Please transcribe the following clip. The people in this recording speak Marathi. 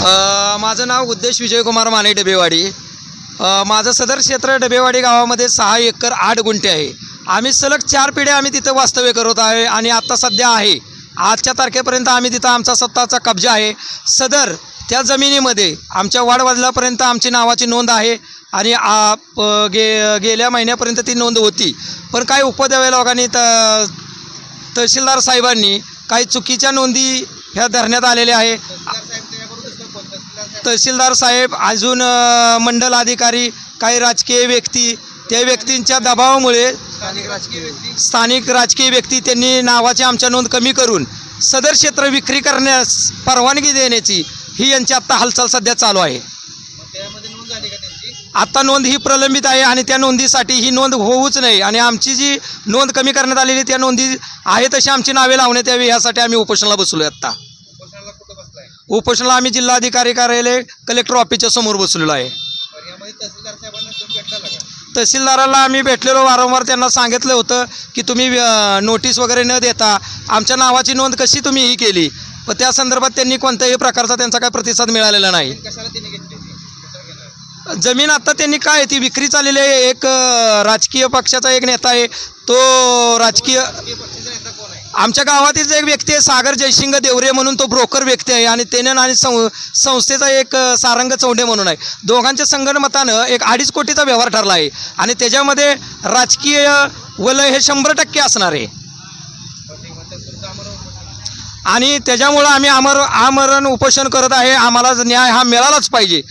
माझं नाव उद्देश विजयकुमार माने डबेवाडी. माझं सदर क्षेत्र डबेवाडी गावामध्ये सहा एकर आठ गुंठे आहे. आम्ही सलग चार पिढ्या आम्ही तिथं वास्तव्य करत आहे आणि आत्ता सध्या आहे. आजच्या तारखेपर्यंत आम्ही तिथं आमचा स्वतःचा कब्जा आहे. सदर त्या जमिनीमध्ये आमच्या वाडवडिलापर्यंत आमची नावाची नोंद आहे आणि आ, गे गेल्या महिन्यापर्यंत ती नोंद होती. पण काही उपद्यावे लोकांनी त तहसीलदार साहेबांनी काही चुकीच्या नोंदी ह्या धरण्यात आलेल्या आहे. तहसीलदार साहेब अजून मंडल अधिकारी काही राजकीय व्यक्ती त्या व्यक्तींच्या दबावामुळे स्थानिक राजकीय व्यक्ती. त्यांनी नावाची आमच्या नोंद कमी करून सदर क्षेत्र विक्री करण्यास परवानगी देण्याची ही यांची आत्ता हालचाल सध्या चालू आहे. आत्ता नोंद ही प्रलंबित आहे आणि त्या नोंदीसाठी ही नोंद होऊच नाही आणि आमची जी नोंद कमी करण्यात आलेली त्या नोंदी आहे तशी आमची नावे लावण्यात यावी यासाठी आम्ही उपोषणाला बसलो आहे आत्ता. उपोषणाला आम्ही जिल्हाधिकारी कार्यालय कलेक्टर ऑफिसच्या समोर बसलेलो आहे. तहसीलदाराला आम्ही भेटलेलो वारंवार त्यांना सांगितलं होतं की तुम्ही नोटीस वगैरे न देता आमच्या नावाची नोंद कशी तुम्ही ही केली? पण त्या संदर्भात त्यांनी कोणत्याही प्रकारचा त्यांचा काय प्रतिसाद मिळालेला नाही. जमीन आता त्यांनी काय ती विक्री चाललेली आहे. एक राजकीय पक्षाचा एक नेता आहे. तो राजकीय आमच्या गावातील एक व्यक्ती आहे सागर जयसिंग देवरे म्हणून तो ब्रोकर व्यक्ती आहे आणि त्याने आणि सं संस्थेचा एक सारंग चौंडे म्हणून आहे. दोघांच्या संगणमतानं एक अडीच कोटीचा व्यवहार ठरला आहे आणि त्याच्यामध्ये राजकीय वलय हे शंभर टक्के असणार आहे. आणि त्याच्यामुळं आम्ही आमर आमरण उपोषण करत आहे. आम्हाला न्याय हा मिळालाच पाहिजे.